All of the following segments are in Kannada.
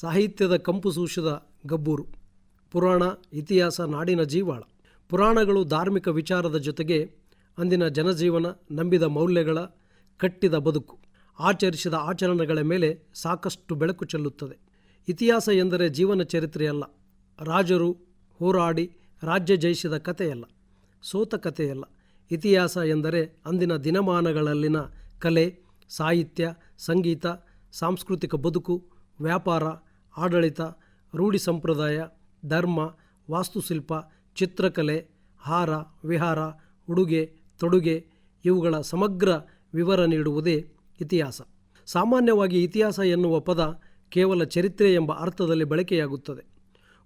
ಸಾಹಿತ್ಯದ ಕಂಪು ಸೂಸಿದ ಗಬ್ಬೂರು. ಪುರಾಣ, ಇತಿಹಾಸ, ನಾಡಿನ ಜೀವಾಳ. ಪುರಾಣಗಳು ಧಾರ್ಮಿಕ ವಿಚಾರದ ಜೊತೆಗೆ ಅಂದಿನ ಜನಜೀವನ, ನಂಬಿದ ಮೌಲ್ಯಗಳ ಕಟ್ಟಿದ ಬದುಕು. ಆಚರಿಸಿದ ಆಚರಣೆಗಳ ಮೇಲೆ ಸಾಕಷ್ಟು ಬೆಳಕು ಚೆಲ್ಲುತ್ತದೆ. ಇತಿಹಾಸ ಎಂದರೆ ಜೀವನ ಚರಿತ್ರೆಯಲ್ಲ. ರಾಜರು ಹೋರಾಡಿ ರಾಜ್ಯ ಜಯಿಸಿದ ಕಥೆಯಲ್ಲ. ಸೋತ ಕಥೆಯಲ್ಲ. ಇತಿಹಾಸ ಎಂದರೆ ಅಂದಿನ ದಿನಮಾನಗಳಲ್ಲಿನ ಕಲೆ, ಸಾಹಿತ್ಯ, ಸಂಗೀತ, ಸಾಂಸ್ಕೃತಿಕ ಬದುಕು, ವ್ಯಾಪಾರ ಆಡಳಿತ, ರೂಢಿ ಸಂಪ್ರದಾಯ, ಧರ್ಮ, ವಾಸ್ತುಶಿಲ್ಪ, ಚಿತ್ರಕಲೆ, ಹಾರ, ವಿಹಾರ, ಉಡುಗೆ, ತೊಡುಗೆ ಇವುಗಳ ಸಮಗ್ರ ವಿವರ ನೀಡುವುದೇ ಇತಿಹಾಸ. ಸಾಮಾನ್ಯವಾಗಿ ಇತಿಹಾಸ ಎನ್ನುವ ಪದ ಕೇವಲ ಚರಿತ್ರೆ ಎಂಬ ಅರ್ಥದಲ್ಲಿ ಬಳಕೆಯಾಗುತ್ತದೆ.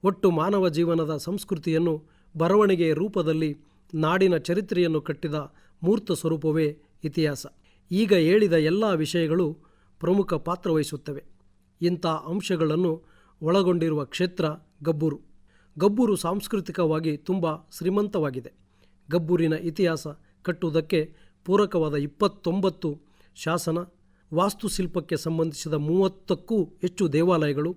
ಒಟ್ಟು ಮಾನವ ಜೀವನದ ಸಂಸ್ಕೃತಿಯನ್ನು ಬರವಣಿಗೆಯ ರೂಪದಲ್ಲಿ ನಾಡಿನ ಚರಿತ್ರೆಯನ್ನು ಕಟ್ಟಿದ ಮೂರ್ತ ಸ್ವರೂಪವೇ ಇತಿಹಾಸ. ಈಗ ಹೇಳಿದ ಎಲ್ಲ ವಿಷಯಗಳು ಪ್ರಮುಖ ಪಾತ್ರವಹಿಸುತ್ತವೆ ಇಂಥ ಅಂಶಗಳನ್ನು ಒಳಗೊಂಡಿರುವ ಕ್ಷೇತ್ರ ಗಬ್ಬೂರು. ಗಬ್ಬೂರು ಸಾಂಸ್ಕೃತಿಕವಾಗಿ ತುಂಬ ಶ್ರೀಮಂತವಾಗಿದೆ. ಗಬ್ಬೂರಿನ ಇತಿಹಾಸ ಕಟ್ಟುವುದಕ್ಕೆ ಪೂರಕವಾದ ಇಪ್ಪತ್ತೊಂಬತ್ತು ಶಾಸನ, ವಾಸ್ತುಶಿಲ್ಪಕ್ಕೆ ಸಂಬಂಧಿಸಿದ ಮೂವತ್ತಕ್ಕೂ ಹೆಚ್ಚು ದೇವಾಲಯಗಳು,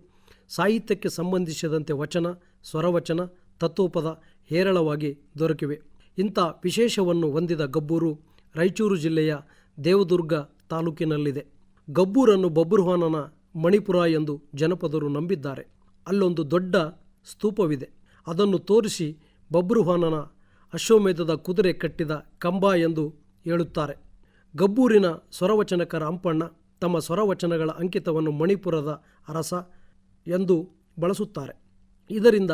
ಸಾಹಿತ್ಯಕ್ಕೆ ಸಂಬಂಧಿಸಿದಂತೆ ವಚನ, ಸ್ವರವಚನ, ತತ್ವಪದ ಹೇರಳವಾಗಿ ದೊರಕಿವೆ. ಇಂಥ ವಿಶೇಷವನ್ನು ಹೊಂದಿದ ಗಬ್ಬೂರು ರಾಯಚೂರು ಜಿಲ್ಲೆಯ ದೇವದುರ್ಗ ತಾಲೂಕಿನಲ್ಲಿದೆ. ಗಬ್ಬೂರನ್ನು ಬಬ್ರುವಾಹನನ ಮಣಿಪುರ ಎಂದು ಜನಪದರು ನಂಬಿದ್ದಾರೆ. ಅಲ್ಲೊಂದು ದೊಡ್ಡ ಸ್ತೂಪವಿದೆ. ಅದನ್ನು ತೋರಿಸಿ ಬಬ್ರುಹಾನನ ಅಶ್ವಮೇಧದ ಕುದುರೆ ಕಟ್ಟಿದ ಕಂಬ ಎಂದು ಹೇಳುತ್ತಾರೆ. ಗಬ್ಬೂರಿನ ಸ್ವರವಚನಕರ ಅಂಪಣ್ಣ ತಮ್ಮ ಸ್ವರವಚನಗಳ ಅಂಕಿತವನ್ನು ಮಣಿಪುರದ ಅರಸ ಎಂದು ಬಳಸುತ್ತಾರೆ. ಇದರಿಂದ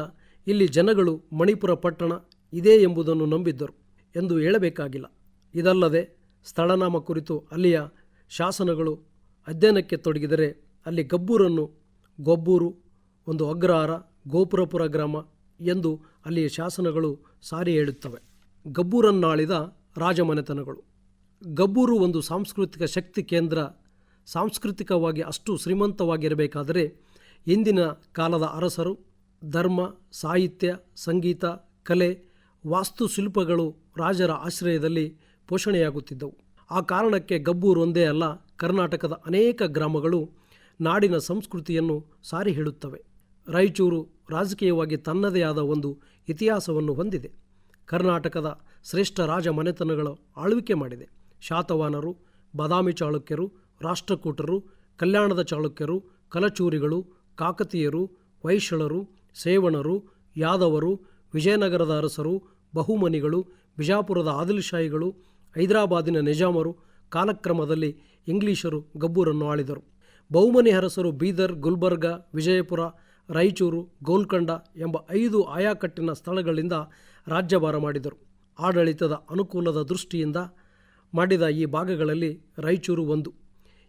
ಇಲ್ಲಿ ಜನಗಳು ಮಣಿಪುರ ಪಟ್ಟಣ ಇದೆ ಎಂಬುದನ್ನು ನಂಬಿದ್ದರು ಎಂದು ಹೇಳಬೇಕಾಗಿಲ್ಲ. ಇದಲ್ಲದೆ ಸ್ಥಳನಾಮ ಕುರಿತು ಅಲ್ಲಿಯ ಶಾಸನಗಳು ಅಧ್ಯಯನಕ್ಕೆ ತೊಡಗಿದರೆ ಅಲ್ಲಿ ಗಬ್ಬೂರನ್ನು, ಗೊಬ್ಬೂರು, ಒಂದು ಅಗ್ರಹಾರ, ಗೋಪುರಪುರ ಗ್ರಾಮ ಎಂದು ಅಲ್ಲಿಯ ಶಾಸನಗಳು ಸಾರಿ ಹೇಳುತ್ತವೆ. ಗಬ್ಬೂರನ್ನಾಳಿದ ರಾಜಮನೆತನಗಳು. ಗಬ್ಬೂರು ಒಂದು ಸಾಂಸ್ಕೃತಿಕ ಶಕ್ತಿ ಕೇಂದ್ರ. ಸಾಂಸ್ಕೃತಿಕವಾಗಿ ಅಷ್ಟು ಶ್ರೀಮಂತವಾಗಿರಬೇಕಾದರೆ ಇಂದಿನ ಕಾಲದ ಅರಸರು, ಧರ್ಮ, ಸಾಹಿತ್ಯ, ಸಂಗೀತ, ಕಲೆ, ವಾಸ್ತುಶಿಲ್ಪಗಳು ರಾಜರ ಆಶ್ರಯದಲ್ಲಿ ಪೋಷಣೆಯಾಗುತ್ತಿದ್ದವು. ಆ ಕಾರಣಕ್ಕೆ ಗಬ್ಬೂರು ಒಂದೇ ಅಲ್ಲ, ಕರ್ನಾಟಕದ ಅನೇಕ ಗ್ರಾಮಗಳು ನಾಡಿನ ಸಂಸ್ಕೃತಿಯನ್ನು ಸಾರಿ ಹೇಳುತ್ತವೆ. ರಾಯಚೂರು ರಾಜಕೀಯವಾಗಿ ತನ್ನದೇ ಆದ ಒಂದು ಇತಿಹಾಸವನ್ನು ಹೊಂದಿದೆ. ಕರ್ನಾಟಕದ ಶ್ರೇಷ್ಠ ರಾಜ ಮನೆತನಗಳ ಆಳ್ವಿಕೆ ಮಾಡಿದೆ. ಶಾತವಾನರು, ಬಾದಾಮಿ ಚಾಳುಕ್ಯರು, ರಾಷ್ಟ್ರಕೂಟರು, ಕಲ್ಯಾಣದ ಚಾಳುಕ್ಯರು, ಕಲಚೂರಿಗಳು, ಕಾಕತೀಯರು, ವೈಶಳರು, ಸೇವಣರು, ಯಾದವರು, ವಿಜಯನಗರದ ಅರಸರು, ಬಹುಮನಿಗಳು, ಬಿಜಾಪುರದ ಆದಿಲ್ಶಾಹಿಗಳು, ಹೈದರಾಬಾದಿನ ನಿಜಾಮರು, ಕಾಲಕ್ರಮದಲ್ಲಿ ಇಂಗ್ಲಿಷರು ಗಬ್ಬೂರನ್ನು ಆಳಿದರು. ಬಹುಮನಿ ಅರಸರು ಬೀದರ್, ಗುಲ್ಬರ್ಗ, ವಿಜಯಪುರ, ರಾಯಚೂರು, ಗೋಲ್ಕಂಡ ಎಂಬ ಐದು ಆಯಾಕಟ್ಟಿನ ಸ್ಥಳಗಳಿಂದ ರಾಜ್ಯಭಾರ ಮಾಡಿದರು. ಆಡಳಿತದ ಅನುಕೂಲದ ದೃಷ್ಟಿಯಿಂದ ಮಾಡಿದ ಈ ಭಾಗಗಳಲ್ಲಿ ರಾಯಚೂರು ಒಂದು.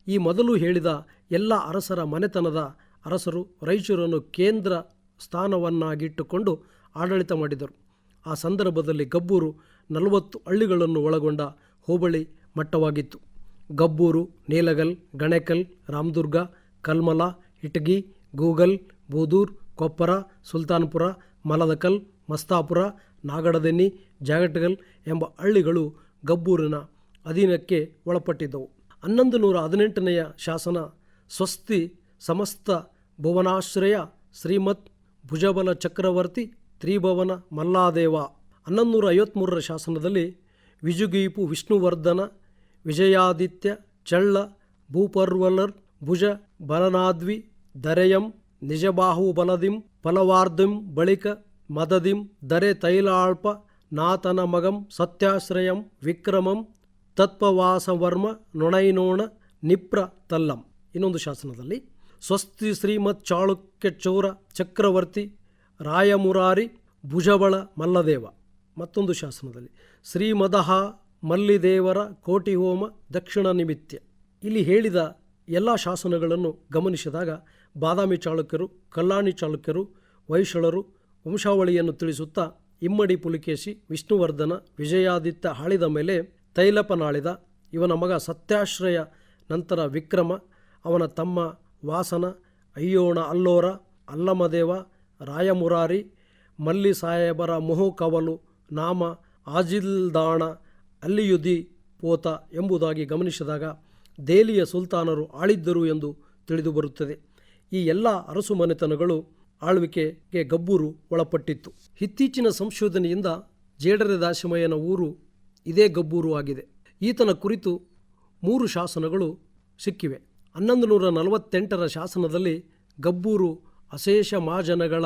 ಈ ಮೊದಲು ಹೇಳಿದ ಎಲ್ಲ ಅರಸರ ಮನೆತನದ ಅರಸರು ರಾಯಚೂರನ್ನು ಕೇಂದ್ರ ಸ್ಥಾನವನ್ನಾಗಿಟ್ಟುಕೊಂಡು ಆಡಳಿತ ಮಾಡಿದರು. ಆ ಸಂದರ್ಭದಲ್ಲಿ ಗಬ್ಬೂರು ನಲವತ್ತು ಹಳ್ಳಿಗಳನ್ನು ಒಳಗೊಂಡ ಹೋಬಳಿ ಮಟ್ಟವಾಗಿತ್ತು. ಗಬ್ಬೂರು, ನೀಲಗಲ್, ಗಣೇಕಲ್, ರಾಮದುರ್ಗ, ಕಲ್ಮಲ, ಇಟಗಿ, ಗೂಗಲ್, ಬೂದೂರ್, ಕೊಪ್ಪರ, ಸುಲ್ತಾನ್ಪುರ, ಮಲದಕಲ್, ಮಸ್ತಾಪುರ, ನಾಗಡದೆನ್ನಿ, ಜಾಗಟಗಲ್ ಎಂಬ ಹಳ್ಳಿಗಳು ಗಬ್ಬೂರಿನ ಅಧೀನಕ್ಕೆ ಒಳಪಟ್ಟಿದ್ದವು. ಹನ್ನೊಂದು ನೂರ ಹದಿನೆಂಟನೆಯ ಶಾಸನ ಸ್ವಸ್ತಿ ಸಮಸ್ತ ಭುವನಾಶ್ರಯ ಶ್ರೀಮತ್ ಭುಜಬಲ ಚಕ್ರವರ್ತಿ ತ್ರಿಭವನ ಮಲ್ಲಾದೇವ. ಹನ್ನೊಂದು ನೂರ ಐವತ್ತ್ಮೂರರ ಶಾಸನದಲ್ಲಿ ವಿಜುಗೀಪು ವಿಷ್ಣುವರ್ಧನ ವಿಜಯಾದಿತ್ಯ, ಚಳ್ಳ, ಭೂಪರ್ವಲರ್, ಭುಜ ಬಲನಾದ್ವಿ ದರೆಯಂ, ನಿಜಬಾಹುಬಲದಿಂ ಫಲವಾರ್ಧಿಂ ಬಳಿಕ, ಮದದಿಂ, ದರೆ ತೈಲಾಳ್ಪ ನಾತನ ಮಗಂ ಸತ್ಯಾಶ್ರಯಂ, ವಿಕ್ರಮಂ, ತತ್ಪವಾಸವರ್ಮ, ನೊಣೈನೋಣ, ನಿಪ್ರ, ತಲ್ಲಂ. ಇನ್ನೊಂದು ಶಾಸನದಲ್ಲಿ, ಸ್ವಸ್ತಿ ಶ್ರೀಮತ್ ಚಾಳುಕ್ಯ ಚೌರ ಚಕ್ರವರ್ತಿ, ರಾಯಮುರಾರಿ, ಭುಜಬಳ ಮಲ್ಲದೇವ. ಮತ್ತೊಂದು ಶಾಸನದಲ್ಲಿ, ಶ್ರೀಮದಹ ಮಲ್ಲಿದೇವರ ಕೋಟಿ ಹೋಮ ದಕ್ಷಿಣ ನಿಮಿತ್ಯ. ಇಲ್ಲಿ ಹೇಳಿದ ಎಲ್ಲ ಶಾಸನಗಳನ್ನು ಗಮನಿಸಿದಾಗ ಬಾದಾಮಿ ಚಾಳುಕ್ಯರು, ಕಲ್ಲಾಣಿ ಚಾಳುಕ್ಯರು, ವೈಶಳರು, ವಂಶಾವಳಿಯನ್ನು ತಿಳಿಸುತ್ತಾ ಇಮ್ಮಡಿ ಪುಲಿಕೇಶಿ, ವಿಷ್ಣುವರ್ಧನ, ವಿಜಯಾದಿತ್ಯ ಆಳಿದ ಮೇಲೆ ತೈಲಪನಾಳಿದ ಇವನ ಮಗ ಸತ್ಯಾಶ್ರಯ, ನಂತರ ವಿಕ್ರಮ, ಅವನ ತಮ್ಮ ವಾಸನ, ಅಯ್ಯೋಣ ಅಲ್ಲೋರ, ಅಲ್ಲಮದೇವ, ರಾಯಮುರಾರಿ ಮಲ್ಲಿ ಸಾಹೇಬರ ಮೊಹು ಕವಲು, ನಾಮ, ಆಜಿಲ್ದಾಣ ಅಲ್ಲಿಯುದಿ ಪೋತ ಎಂಬುದಾಗಿ ಗಮನಿಸಿದಾಗ ದೆಹಲಿಯ ಸುಲ್ತಾನರು ಆಳಿದ್ದರು ಎಂದು ತಿಳಿದುಬರುತ್ತದೆ. ಈ ಎಲ್ಲ ಅರಸು ಮನೆತನಗಳು ಆಳ್ವಿಕೆಗೆ ಗಬ್ಬೂರು ಒಳಪಟ್ಟಿತ್ತು. ಇತ್ತೀಚಿನ ಸಂಶೋಧನೆಯಿಂದ ಜೇಡರ ದಾಸಮಯ್ಯನ ಊರು ಇದೇ ಗಬ್ಬೂರು ಆಗಿದೆ. ಈತನ ಕುರಿತು ಮೂರು ಶಾಸನಗಳು ಸಿಕ್ಕಿವೆ. ಹನ್ನೊಂದು ನೂರ ನಲವತ್ತೆಂಟರ ಶಾಸನದಲ್ಲಿ ಗಬ್ಬೂರು ಅಶೇಷ ಮಹಾಜನಗಳ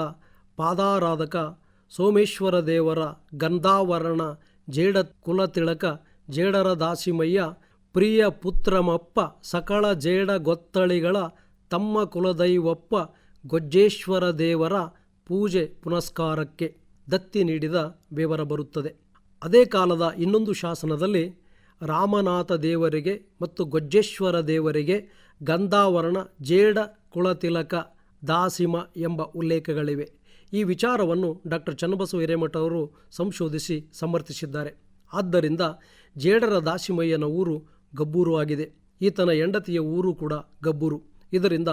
ಪಾದಾರಾಧಕ ಸೋಮೇಶ್ವರ ದೇವರ ಗಂಧಾವರಣ ಜೇಡ ಕುಲತಿಳಕ ಜೇಡರ ದಾಸಿಮಯ್ಯ, ಪ್ರಿಯ ಪುತ್ರಮಪ್ಪ ಸಕಳ ಜೇಡ ಗೊತ್ತಳಿಗಳ, ತಮ್ಮ ಕುಲದೈವಪ್ಪ, ಗೊಜ್ಜೇಶ್ವರ ದೇವರ ಪೂಜೆ ಪುನಸ್ಕಾರಕ್ಕೆ ದತ್ತಿ ನೀಡಿದ ವಿವರ ಬರುತ್ತದೆ. ಅದೇ ಕಾಲದ ಇನ್ನೊಂದು ಶಾಸನದಲ್ಲಿ, ರಾಮನಾಥ ದೇವರಿಗೆ ಮತ್ತು ಗೊಜ್ಜೇಶ್ವರ ದೇವರಿಗೆ ಗಂಧಾವರಣ ಜೇಡ ಕುಳತಿಲಕ ದಾಸಿಮ ಎಂಬ ಉಲ್ಲೇಖಗಳಿವೆ. ಈ ವಿಚಾರವನ್ನು ಡಾಕ್ಟರ್ ಚನ್ನಬಸವ ಹಿರೇಮಠ ಅವರು ಸಂಶೋಧಿಸಿ ಸಮರ್ಥಿಸಿದ್ದಾರೆ. ಆದ್ದರಿಂದ ಜೇಡರ ದಾಸಿಮಯ್ಯನ ಊರು ಗಬ್ಬೂರು ಆಗಿದೆ. ಈತನ ಹೆಂಡತಿಯ ಊರು ಕೂಡ ಗಬ್ಬೂರು. ಇದರಿಂದ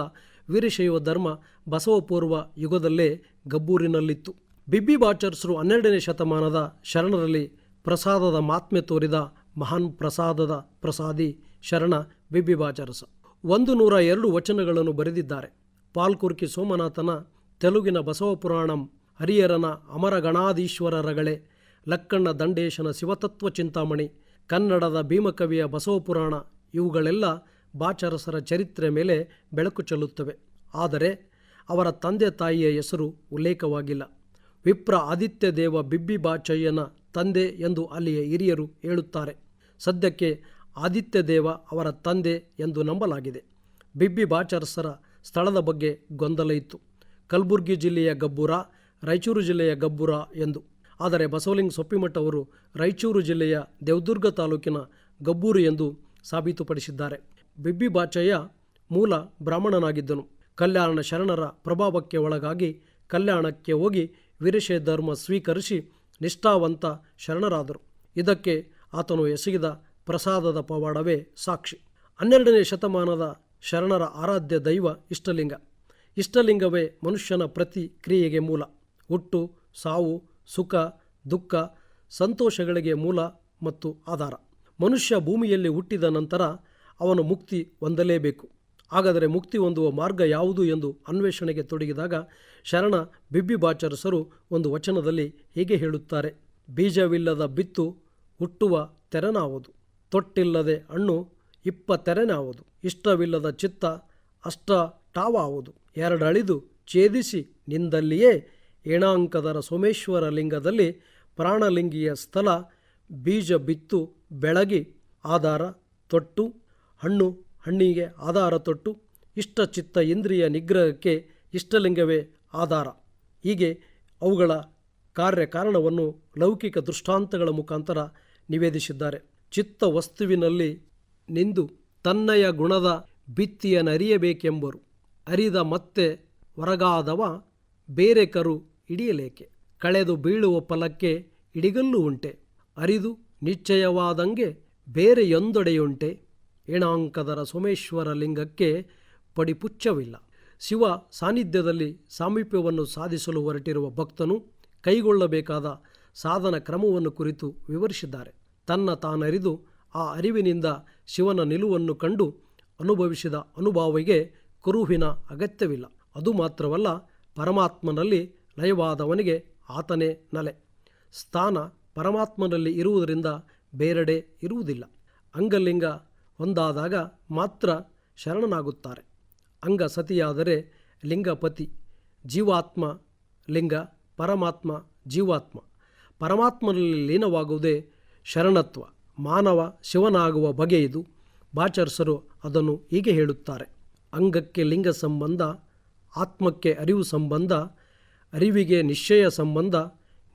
ವೀರಶೈವ ಧರ್ಮ ಬಸವಪೂರ್ವ ಯುಗದಲ್ಲೇ ಗಬ್ಬೂರಿನಲ್ಲಿತ್ತು. ಬಿಬ್ಬಿ ಬಾಚರ್ಸರು ಹನ್ನೆರಡನೇ ಶತಮಾನದ ಶರಣರಲ್ಲಿ ಪ್ರಸಾದದ ಮಾತ್ಮೆ ತೋರಿದ ಮಹಾನ್ ಪ್ರಸಾದದ ಪ್ರಸಾದಿ ಶರಣ ಬಿಬ್ಬಿ ಬಾಚರಸ. ಒಂದು ನೂರ ಎರಡು ವಚನಗಳನ್ನು ಬರೆದಿದ್ದಾರೆ. ಪಾಲ್ಕುರ್ಕಿ ಸೋಮನಾಥನ ತೆಲುಗಿನ ಬಸವಪುರಾಣಂ ಹರಿಹರನ ಅಮರಗಣಾಧೀಶ್ವರರಗಳೆ, ಲಕ್ಕಣ್ಣ ದಂಡೇಶನ ಶಿವತತ್ವ ಚಿಂತಾಮಣಿ, ಕನ್ನಡದ ಭೀಮಕವಿಯ ಬಸವಪುರಾಣ ಇವುಗಳೆಲ್ಲ ಬಾಚರಸರ ಚರಿತ್ರೆ ಮೇಲೆ ಬೆಳಕು ಚೆಲ್ಲುತ್ತವೆ. ಆದರೆ ಅವರ ತಂದೆ ತಾಯಿಯ ಹೆಸರು ಉಲ್ಲೇಖವಾಗಿಲ್ಲ. ವಿಪ್ರ ಆದಿತ್ಯ ದೇವ ಬಿಬ್ಬಿ ಬಾಚಯ್ಯನ ತಂದೆ ಎಂದು ಅಲ್ಲಿಯ ಹಿರಿಯರು ಹೇಳುತ್ತಾರೆ. ಸದ್ಯಕ್ಕೆ ಆದಿತ್ಯ ದೇವ ಅವರ ತಂದೆ ಎಂದು ನಂಬಲಾಗಿದೆ. ಬಿಬ್ಬಿ ಬಾಚರಸರ ಸ್ಥಳದ ಬಗ್ಗೆ ಗೊಂದಲ ಇತ್ತು. ಕಲಬುರಗಿ ಜಿಲ್ಲೆಯ ಗಬ್ಬುರ, ರಾಯಚೂರು ಜಿಲ್ಲೆಯ ಗಬ್ಬುರ ಎಂದು. ಆದರೆ ಬಸವಲಿಂಗ ಸೊಪ್ಪಿಮಠ ಅವರು ರಾಯಚೂರು ಜಿಲ್ಲೆಯ ದೇವದುರ್ಗ ತಾಲೂಕಿನ ಗಬ್ಬೂರು ಎಂದು ಸಾಬೀತುಪಡಿಸಿದ್ದಾರೆ. ಬಿಬ್ಬಿ ಬಾಚಯ್ಯ ಮೂಲ ಬ್ರಾಹ್ಮಣನಾಗಿದ್ದನು. ಕಲ್ಯಾಣ ಶರಣರ ಪ್ರಭಾವಕ್ಕೆ ಒಳಗಾಗಿ ಕಲ್ಯಾಣಕ್ಕೆ ಹೋಗಿ ವೀರಶೈವ ಧರ್ಮ ಸ್ವೀಕರಿಸಿ ನಿಷ್ಠಾವಂತ ಶರಣರಾದರು. ಇದಕ್ಕೆ ಆತನು ಎಸಗಿದ ಪ್ರಸಾದದ ಪವಾಡವೇ ಸಾಕ್ಷಿ. ಹನ್ನೆರಡನೇ ಶತಮಾನದ ಶರಣರ ಆರಾಧ್ಯ ದೈವ ಇಷ್ಟಲಿಂಗ. ಇಷ್ಟಲಿಂಗವೇ ಮನುಷ್ಯನ ಪ್ರತಿ ಕ್ರಿಯೆಗೆ ಮೂಲ. ಹುಟ್ಟು ಸಾವು, ಸುಖ, ದುಃಖ, ಸಂತೋಷಗಳಿಗೆ ಮೂಲ ಮತ್ತು ಆಧಾರ. ಮನುಷ್ಯ ಭೂಮಿಯಲ್ಲಿ ಹುಟ್ಟಿದ ನಂತರ ಅವನು ಮುಕ್ತಿ ಹೊಂದಲೇಬೇಕು. ಹಾಗಾದರೆ ಮುಕ್ತಿ ಹೊಂದುವ ಮಾರ್ಗ ಯಾವುದು ಎಂದು ಅನ್ವೇಷಣೆಗೆ ತೊಡಗಿದಾಗ ಶರಣ ಬಿಬ್ಬಿ ಬಾಚರಸರು ಒಂದು ವಚನದಲ್ಲಿ ಹೀಗೆ ಹೇಳುತ್ತಾರೆ. ಬೀಜವಿಲ್ಲದ ಬಿತ್ತು ಹುಟ್ಟುವ ತೆರನಾವುದು. ತೊಟ್ಟಿಲ್ಲದೆ ಹಣ್ಣು ಇಪ್ಪ ತೆರೆನಾವುದು. ಇಷ್ಟವಿಲ್ಲದ ಚಿತ್ತ ಅಷ್ಟ ಟಾವಾವುದು. ಎರಡಳಿದು ಛೇದಿಸಿ ನಿಂದಲ್ಲಿಯೇ ಏಣಾಂಕದರ ಸೋಮೇಶ್ವರ ಲಿಂಗದಲ್ಲಿ ಪ್ರಾಣಲಿಂಗಿಯ ಸ್ಥಳ ಬೀಜ ಬಿತ್ತು ಬೆಳಗಿ ಆಧಾರ ತೊಟ್ಟು ಹಣ್ಣು ಹಣ್ಣಿಗೆ ಆಧಾರ ತೊಟ್ಟು ಇಷ್ಟ ಚಿತ್ತ ಇಂದ್ರಿಯ ನಿಗ್ರಹಕ್ಕೆ ಇಷ್ಟಲಿಂಗವೇ ಆಧಾರ. ಹೀಗೆ ಅವುಗಳ ಕಾರ್ಯಕಾರಣವನ್ನು ಲೌಕಿಕ ದೃಷ್ಟಾಂತಗಳ ಮುಖಾಂತರ ನಿವೇದಿಸಿದ್ದಾರೆ. ಚಿತ್ತ ವಸ್ತುವಿನಲ್ಲಿ ನಿಂದು ತನ್ನಯ ಗುಣದ ಬಿತ್ತಿಯನರಿಯಬೇಕೆಂಬರು ಅರಿದ ಮತ್ತೆ ಹೊರಗಾದವ ಬೇರೆ ಕರು ಹಿಡಿಯಲೇಕೆ? ಕಳೆದು ಬೀಳುವ ಫಲಕ್ಕೆ ಇಡಿಗಲ್ಲು ಉಂಟೆ. ಅರಿದು ನಿಶ್ಚಯವಾದಂಗೆ ಬೇರೆಯೊಂದೊಡೆಯುಂಟೆ ಏಣಾಂಕದರ ಸೋಮೇಶ್ವರ ಲಿಂಗಕ್ಕೆ ಪಡಿಪುಚ್ಛವಿಲ್ಲ. ಶಿವ ಸಾನ್ನಿಧ್ಯದಲ್ಲಿ ಸಾಮೀಪ್ಯವನ್ನು ಸಾಧಿಸಲು ಹೊರಟಿರುವ ಭಕ್ತನು ಕೈಗೊಳ್ಳಬೇಕಾದ ಸಾಧನ ಕ್ರಮವನ್ನು ಕುರಿತು ವಿವರಿಸಿದ್ದಾರೆ. ತನ್ನ ತಾನರಿದು ಆ ಅರಿವಿನಿಂದ ಶಿವನ ನಿಲುವನ್ನು ಕಂಡು ಅನುಭವಿಸಿದ ಅನುಭಾವಿಗೆ ಕುರುಹಿನ ಅಗತ್ಯವಿಲ್ಲ. ಅದು ಮಾತ್ರವಲ್ಲ, ಪರಮಾತ್ಮನಲ್ಲಿ ಲಯವಾದವನಿಗೆ ಆತನೇ ನಲೆ. ಸ್ಥಾನ ಪರಮಾತ್ಮನಲ್ಲಿ ಇರುವುದರಿಂದ ಬೇರೆಡೆ ಇರುವುದಿಲ್ಲ. ಅಂಗಲಿಂಗ ಒಂದಾದಾಗ ಮಾತ್ರ ಶರಣನಾಗುತ್ತಾರೆ. ಅಂಗ ಸತಿಯಾದರೆ ಲಿಂಗಪತಿ, ಜೀವಾತ್ಮ ಲಿಂಗ, ಪರಮಾತ್ಮ ಜೀವಾತ್ಮ. ಪರಮಾತ್ಮನಲ್ಲಿ ಲೀನವಾಗುವುದೇ ಶರಣತ್ವ. ಮಾನವ ಶಿವನಾಗುವ ಬಗೆಯಿದು ಬಾಚರ್ಸರು ಅದನ್ನು ಹೀಗೆ ಹೇಳುತ್ತಾರೆ. ಅಂಗಕ್ಕೆ ಲಿಂಗ ಸಂಬಂಧ, ಆತ್ಮಕ್ಕೆ ಅರಿವು ಸಂಬಂಧ, ಅರಿವಿಗೆ ನಿಶ್ಚಯ ಸಂಬಂಧ,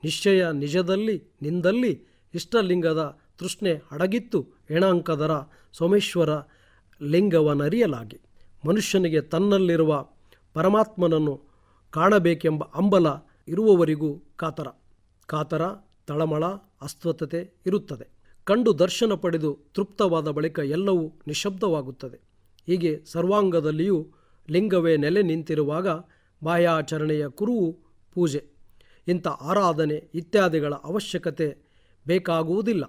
ನಿಶ್ಚಯ ನಿಜದಲ್ಲಿ, ನಿಂದಲ್ಲಿ ಇಷ್ಟಲಿಂಗದ ತೃಷ್ಣೆ ಅಡಗಿತ್ತು. ಏಣಾಂಕದರ ಸೋಮೇಶ್ವರ ಲಿಂಗವನರಿಯಲಾಗಿ. ಮನುಷ್ಯನಿಗೆ ತನ್ನಲ್ಲಿರುವ ಪರಮಾತ್ಮನನ್ನು ಕಾಣಬೇಕೆಂಬ ಅಂಬಲ ಇರುವವರಿಗೂ ಕಾತರ. ಕಾತರ, ತಳಮಳ, ಅಸ್ವಸ್ಥತೆ ಇರುತ್ತದೆ. ಕಂಡು ದರ್ಶನ ಪಡೆದು ತೃಪ್ತವಾದ ಬಳಿಕ ಎಲ್ಲವೂ ನಿಶಬ್ದವಾಗುತ್ತದೆ. ಹೀಗೆ ಸರ್ವಾಂಗದಲ್ಲಿಯೂ ಲಿಂಗವೇ ನೆಲೆ ನಿಂತಿರುವಾಗ ಬಾಹ್ಯಾಚರಣೆಯ ಕುರುವು ಪೂಜೆ. ಇಂಥ ಆರಾಧನೆ ಇತ್ಯಾದಿಗಳ ಅವಶ್ಯಕತೆ ಬೇಕಾಗುವುದಿಲ್ಲ.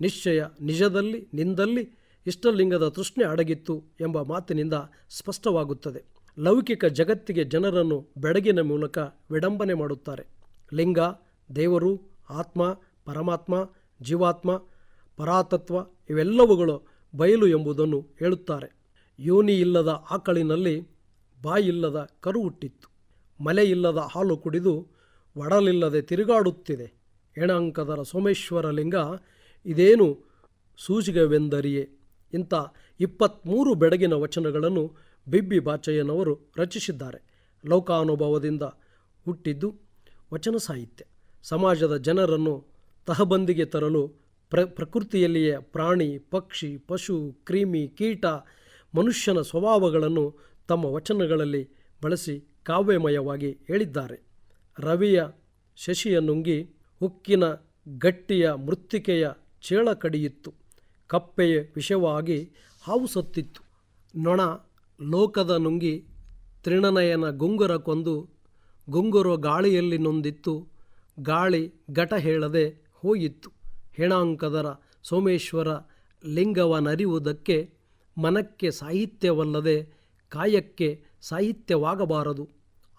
ನಿಶ್ಚಯ ನಿಜದಲ್ಲಿ ನಿಂದಲ್ಲಿ ಇಷ್ಟಲಿಂಗದ ತೃಷ್ಣೆ ಅಡಗಿತ್ತು ಎಂಬ ಮಾತಿನಿಂದ ಸ್ಪಷ್ಟವಾಗುತ್ತದೆ. ಲೌಕಿಕ ಜಗತ್ತಿಗೆ ಜನರನ್ನು ಬೆಡಗಿನ ಮೂಲಕ ವಿಡಂಬನೆ ಮಾಡುತ್ತಾರೆ. ಲಿಂಗ, ದೇವರು, ಆತ್ಮ, ಪರಮಾತ್ಮ, ಜೀವಾತ್ಮ, ಪರಾತತ್ವ ಇವೆಲ್ಲವುಗಳು ಬಯಲು ಎಂಬುದನ್ನು ಹೇಳುತ್ತಾರೆ. ಯೋನಿ ಇಲ್ಲದ ಆಕಳಿನಲ್ಲಿ ಬಾಯಿಲ್ಲದ ಕರು ಹುಟ್ಟಿತ್ತು ಮಲೆ ಇಲ್ಲದ ಹಾಲು ಕುಡಿದು ಒಡಲಿಲ್ಲದೆ ತಿರುಗಾಡುತ್ತಿದೆ. ಎಣಂಕದರ ಸೋಮೇಶ್ವರ ಲಿಂಗ ಇದೇನು ಸೂಜಿಗವೆಂದರಿಯೇ? ಇಂಥ ಇಪ್ಪತ್ತ್ಮೂರು ಬೆಡಗಿನ ವಚನಗಳನ್ನು ಬಿಬ್ಬಿ ಬಾಚಯ್ಯನವರು ರಚಿಸಿದ್ದಾರೆ. ಲೋಕಾನುಭವದಿಂದ ಹುಟ್ಟಿದ್ದು ವಚನ ಸಾಹಿತ್ಯ. ಸಮಾಜದ ಜನರನ್ನು ತಹಬಂದಿಗೆ ತರಲು ಪ್ರ, ಪ್ರಕೃತಿಯಲ್ಲಿಯೇ ಪ್ರಾಣಿ, ಪಕ್ಷಿ, ಪಶು, ಕ್ರಿಮಿ, ಕೀಟ ಮನುಷ್ಯನ ಸ್ವಭಾವಗಳನ್ನು ತಮ್ಮ ವಚನಗಳಲ್ಲಿ ಬಳಸಿ ಕಾವ್ಯಮಯವಾಗಿ ಹೇಳಿದ್ದಾರೆ. ರವಿಯ ಶಶಿಯ ನುಂಗಿ ಹುಕ್ಕಿನ ಗಟ್ಟಿಯ ಮೃತ್ತಿಕೆಯ ಚೇಳ ಕಡಿಯಿತ್ತು. ಕಪ್ಪೆಯ ವಿಷವಾಗಿ ಹಾವು ಸತ್ತಿತ್ತು. ನೊಣ ಲೋಕದ ನುಂಗಿ ತ್ರಿಣನಯನ ಗುಂಗುರ ಕೊಂದು ಗುಂಗುರ ಗಾಳಿಯಲ್ಲಿ ನೊಂದಿತ್ತು. ಗಾಳಿ ಘಟ ಹೇಳದೆ ಹೋಯಿತ್ತು ಹೆಣಾಂಕದರ ಸೋಮೇಶ್ವರ ಲಿಂಗವನರಿಯುವುದಕ್ಕೆ ಮನಕ್ಕೆ ಸಾಹಿತ್ಯವಲ್ಲದೆ ಕಾಯಕ್ಕೆ ಸಾಹಿತ್ಯವಾಗಬಾರದು.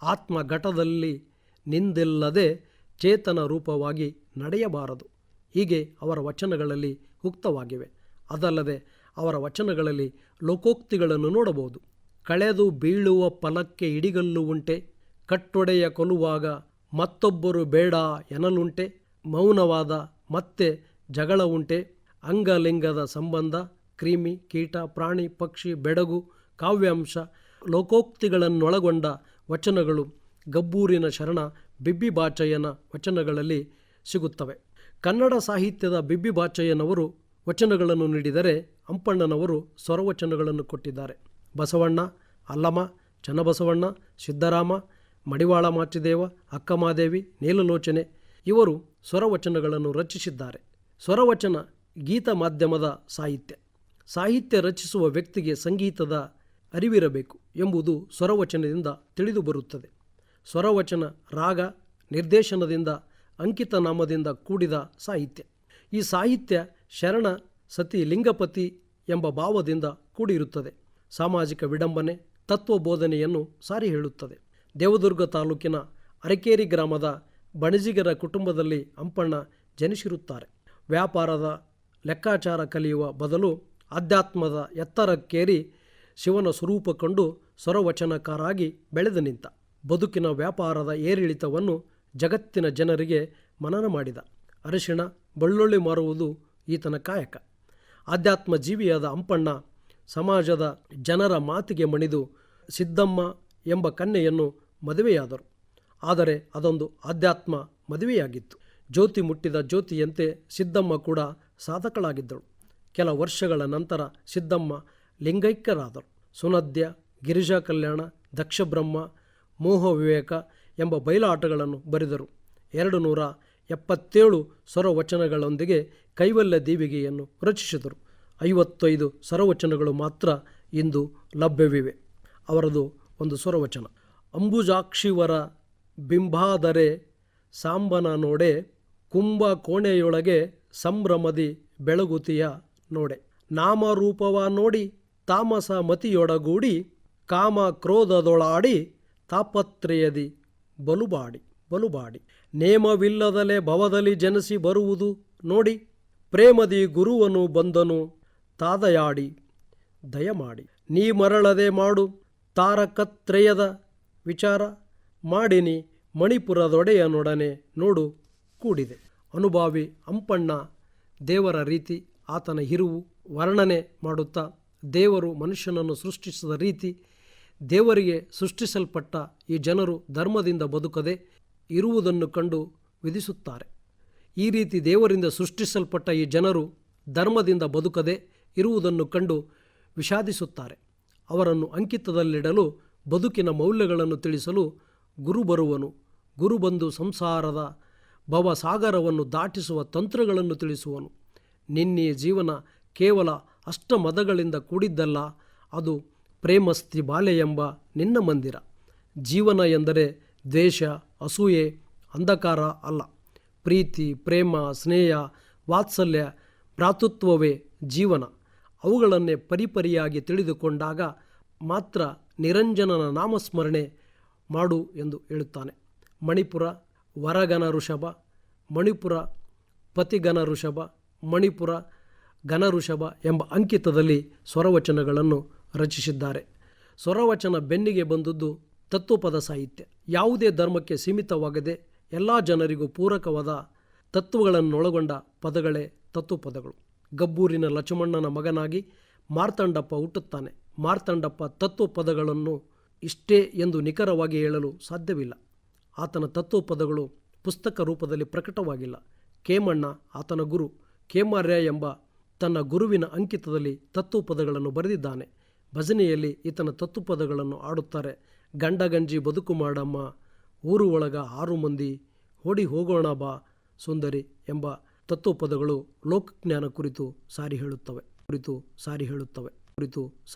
ಆತ್ಮ ಘಟದಲ್ಲಿ ನಿಂದಿಲ್ಲದೆ ಚೇತನ ರೂಪವಾಗಿ ನಡೆಯಬಾರದು. ಹೀಗೆ ಅವರ ವಚನಗಳಲ್ಲಿ ಉಕ್ತವಾಗಿವೆ. ಅದಲ್ಲದೆ ಅವರ ವಚನಗಳಲ್ಲಿ ಲೋಕೋಕ್ತಿಗಳನ್ನು ನೋಡಬಹುದು. ಕಳೆದು ಬೀಳುವ ಫಲಕ್ಕೆ ಇಡಿಗಲ್ಲು ಉಂಟೆ. ಕಟ್ಟೊಡೆಯ ಕೊಲುವಾಗ ಮತ್ತೊಬ್ಬರು ಬೇಡ ಎನಲುಂಟೆ ಮೌನವಾದ ಮತ್ತೆ ಜಗಳ ಉಂಟೆ. ಅಂಗಲಿಂಗದ ಸಂಬಂಧ ಕ್ರಿಮಿ, ಕೀಟ, ಪ್ರಾಣಿ, ಪಕ್ಷಿ, ಬೆಡಗು, ಕಾವ್ಯಾಂಶ, ಲೋಕೋಕ್ತಿಗಳನ್ನೊಳಗೊಂಡ ವಚನಗಳು, ಗಬ್ಬೂರಿನ ಶರಣ, ಬಿಬ್ಬಿ ಬಾಚಯ್ಯನ ವಚನಗಳಲ್ಲಿ ಸಿಗುತ್ತವೆ. ಕನ್ನಡ ಸಾಹಿತ್ಯದ ಬಿಬ್ಬಿ ಬಾಚಯ್ಯನವರು ವಚನಗಳನ್ನು ನೀಡಿದರೆ ಅಂಪಣ್ಣನವರು ಸ್ವರವಚನಗಳನ್ನು ಕೊಟ್ಟಿದ್ದಾರೆ. ಬಸವಣ್ಣ ಅಲ್ಲಮ ಚನ್ನಬಸವಣ್ಣ, ಸಿದ್ದರಾಮ, ಮಡಿವಾಳ ಮಾಚಿದೇವ, ಅಕ್ಕಮಾದೇವಿ, ನೀಲಲೋಚನೆ ಇವರು ಸ್ವರವಚನಗಳನ್ನು ರಚಿಸಿದ್ದಾರೆ. ಸ್ವರವಚನ ಗೀತ ಮಾಧ್ಯಮದ ಸಾಹಿತ್ಯ. ಸಾಹಿತ್ಯ ರಚಿಸುವ ವ್ಯಕ್ತಿಗೆ ಸಂಗೀತದ ಅರಿವಿರಬೇಕು ಎಂಬುದು ಸ್ವರವಚನದಿಂದ ತಿಳಿದು ಬರುತ್ತದೆ. ಸ್ವರವಚನ ರಾಗ, ನಿರ್ದೇಶನದಿಂದ ಅಂಕಿತ ನಾಮದಿಂದ ಕೂಡಿದ ಸಾಹಿತ್ಯ. ಈ ಸಾಹಿತ್ಯ ಶರಣ, ಸತಿ, ಲಿಂಗಪತಿ ಎಂಬ ಭಾವದಿಂದ ಕೂಡಿರುತ್ತದೆ. ಸಾಮಾಜಿಕ ವಿಡಂಬನೆ, ತತ್ವಬೋಧನೆಯನ್ನು ಸಾರಿ ಹೇಳುತ್ತದೆ. ದೇವದುರ್ಗ ತಾಲೂಕಿನ ಅರಕೇರಿ ಗ್ರಾಮದ ಬಣಜಿಗರ ಕುಟುಂಬದಲ್ಲಿ ಅಂಪಣ್ಣ ಜನಿಸಿರುತ್ತಾರೆ. ವ್ಯಾಪಾರದ ಲೆಕ್ಕಾಚಾರ ಕಲಿಯುವ ಬದಲು ಆಧ್ಯಾತ್ಮದ ಎತ್ತರಕ್ಕೇರಿ ಶಿವನ ಸ್ವರೂಪ ಕಂಡು ಸ್ವರವಚನಕಾರಾಗಿ ಬೆಳೆದು ನಿಂತ. ಬದುಕಿನ ವ್ಯಾಪಾರದ ಏರಿಳಿತವನ್ನು ಜಗತ್ತಿನ ಜನರಿಗೆ ಮನನ ಮಾಡಿದ. ಅರಿಶಿಣ, ಬಳ್ಳುಳ್ಳಿ ಮಾರುವುದು ಈತನ ಕಾಯಕ. ಆಧ್ಯಾತ್ಮ ಜೀವಿಯಾದ ಅಂಪಣ್ಣ ಸಮಾಜದ ಜನರ ಮಾತಿಗೆ ಮಣಿದು, ಸಿದ್ದಮ್ಮ ಎಂಬ ಕನ್ಯೆಯನ್ನು ಮದುವೆಯಾದರು. ಆದರೆ ಅದೊಂದು ಆಧ್ಯಾತ್ಮ ಮದುವೆಯಾಗಿತ್ತು. ಜ್ಯೋತಿ ಮುಟ್ಟಿದ ಜ್ಯೋತಿಯಂತೆ ಸಿದ್ದಮ್ಮ ಕೂಡ ಸಾಧಕಳಾಗಿದ್ದಳು. ಕೆಲ ವರ್ಷಗಳ ನಂತರ ಸಿದ್ದಮ್ಮ ಲಿಂಗೈಕ್ಯರಾದರು. ಸುನದ್ಯ, ಗಿರಿಜಾ ಕಲ್ಯಾಣ, ದಕ್ಷಬ್ರಹ್ಮ, ಮೋಹ ವಿವೇಕ ಎಂಬ ಬಯಲಾಟಗಳನ್ನು ಬರೆದರು. ಎರಡು ನೂರ ಎಪ್ಪತ್ತೇಳು ಸ್ವರವಚನಗಳೊಂದಿಗೆ ಕೈವಲ್ಯ ದೀವಿಗೆಯನ್ನು ರಚಿಸಿದರು. ಐವತ್ತೈದು ಸ್ವರವಚನಗಳು ಮಾತ್ರ ಇಂದು ಲಭ್ಯವಿವೆ. ಅವರದು ಒಂದು ಸ್ವರವಚನ. ಅಂಬುಜಾಕ್ಷಿವರ ಬಿಂಬಾದರೆ ಸಾಂಬನ ನೋಡೆ ಕುಂಭ ಕೋಣೆಯೊಳಗೆ ಸಂಭ್ರಮದಿ ಬೆಳಗುತಿಯ ನೋಡೆ. ನಾಮರೂಪವ ನೋಡಿ ತಾಮಸ ಮತಿಯೊಡಗೂಡಿ ಕಾಮ ಕ್ರೋಧದೊಳಾಡಿ ತಾಪತ್ರಯದಿ ಬಲುಬಾಡಿ ಬಲುಬಾಡಿ. ನೇಮವಿಲ್ಲದಲೆ ಭವದಲ್ಲಿ ಜನಿಸಿ ಬರುವುದು ನೋಡಿ. ಪ್ರೇಮದಿ ಗುರುವನು ಬಂದನು ತಾದಯಾಡಿ, ದಯಮಾಡಿ. ನೀ ಮರಳದೆ ಮಾಡು ತಾರಕತ್ರಯದ ವಿಚಾರ. ಮಾಡಿನಿ ಮಣಿಪುರದೊಡೆಯನೊಡನೆ ನೋಡು, ಕೂಡಿದೆ. ಅನುಭಾವಿ ಅಂಪಣ್ಣ ದೇವರ ರೀತಿ. ಆತನ ಇರುವು ವರ್ಣನೆ ಮಾಡುತ್ತಾ ದೇವರು ಮನುಷ್ಯನನ್ನು ಸೃಷ್ಟಿಸಿದ ರೀತಿ ದೇವರಿಗೆ ಸೃಷ್ಟಿಸಲ್ಪಟ್ಟ ಈ ಜನರು ಧರ್ಮದಿಂದ ಬದುಕದೆ ಇರುವುದನ್ನು ಕಂಡು ವಿಧಿಸುತ್ತಾರೆ. ಈ ರೀತಿ ದೇವರಿಂದ ಸೃಷ್ಟಿಸಲ್ಪಟ್ಟ ಈ ಜನರು ಧರ್ಮದಿಂದ ಬದುಕದೆ ಇರುವುದನ್ನು ಕಂಡು ವಿಷಾದಿಸುತ್ತಾರೆ. ಅವರನ್ನು ಅಂಕಿತದಲ್ಲಿಡಲು ಬದುಕಿನ ಮೌಲ್ಯಗಳನ್ನು ತಿಳಿಸಲು ಗುರು ಬರುವನು. ಗುರು ಬಂದು ಸಂಸಾರದ ಭವಸಾಗರವನ್ನು ದಾಟಿಸುವ ತಂತ್ರಗಳನ್ನು ತಿಳಿಸುವನು. ನಿನ್ನೆ ಜೀವನ ಕೇವಲ ಅಷ್ಟಮದಗಳಿಂದ ಕೂಡಿದ್ದಲ್ಲ, ಅದು ಪ್ರೇಮಸ್ತಿ ಬಾಲೆ ಎಂಬ ನಿನ್ನ ಮಂದಿರ. ಜೀವನ ಎಂದರೆ ದ್ವೇಷ, ಅಸೂಯೆ, ಅಂಧಕಾರ ಅಲ್ಲ. ಪ್ರೀತಿ, ಪ್ರೇಮ, ಸ್ನೇಹ, ವಾತ್ಸಲ್ಯ, ಭ್ರಾತೃತ್ವವೇ ಜೀವನ. ಅವುಗಳನ್ನೇ ಪರಿಪರಿಯಾಗಿ ತಿಳಿದುಕೊಂಡಾಗ ಮಾತ್ರ ನಿರಂಜನನ ನಾಮಸ್ಮರಣೆ ಮಾಡು ಎಂದು ಹೇಳುತ್ತಾನೆ. ಮಣಿಪುರ ವರಗನ ಋಷಭ, ಮಣಿಪುರ ಪತಿಗನ ಋಷಭ ಮಣಿಪುರ ಘನಋಷಭ ಎಂಬ ಅಂಕಿತದಲ್ಲಿ ಸ್ವರವಚನಗಳನ್ನು ರಚಿಸಿದ್ದಾರೆ. ಸ್ವರವಚನ ಬೆನ್ನಿಗೆ ಬಂದದ್ದು ತತ್ವಪದ ಸಾಹಿತ್ಯ. ಯಾವುದೇ ಧರ್ಮಕ್ಕೆ ಸೀಮಿತವಾಗದೆ ಎಲ್ಲ ಜನರಿಗೂ ಪೂರಕವಾದ ತತ್ವಗಳನ್ನೊಳಗೊಂಡ ಪದಗಳೇ ತತ್ವಪದಗಳು. ಗಬ್ಬೂರಿನ ಲಕ್ಷ್ಮಣ್ಣನ ಮಗನಾಗಿ ಮಾರ್ತಂಡಪ್ಪ ಹುಟ್ಟುತ್ತಾನೆ. ಮಾರ್ತಂಡಪ್ಪ ತತ್ವಪದಗಳನ್ನು ಇಷ್ಟೇ ಎಂದು ನಿಖರವಾಗಿ ಹೇಳಲು ಸಾಧ್ಯವಿಲ್ಲ. ಆತನ ತತ್ವಪದಗಳು ಪುಸ್ತಕ ರೂಪದಲ್ಲಿ ಪ್ರಕಟವಾಗಿಲ್ಲ. ಕೇಮಣ್ಣ ಆತನ ಗುರು. ಕೇಮಾರ್ಯ ಎಂಬ ತನ್ನ ಗುರುವಿನ ಅಂಕಿತದಲ್ಲಿ ತತ್ವಪದಗಳನ್ನು ಬರೆದಿದ್ದಾನೆ. ಭಜನೆಯಲ್ಲಿ ಈತನ ತತ್ವಪದಗಳನ್ನು ಆಡುತ್ತಾರೆ ಗಂಡ ಗಂಜಿ ಬದುಕು ಮಾಡಮ್ಮ, ಊರು ಒಳಗ ಆರು ಮಂದಿ, ಓಡಿ ಹೋಗೋಣ ಬಾ ಸುಂದರಿ ಎಂಬ ತತ್ವಪದಗಳು ಲೋಕಜ್ಞಾನ ಕುರಿತು ಸಾರಿ ಹೇಳುತ್ತವೆ. ಕುರಿತು ಸಾರಿ ಹೇಳುತ್ತವೆ. ಕುರಿತು ಸಾರಿ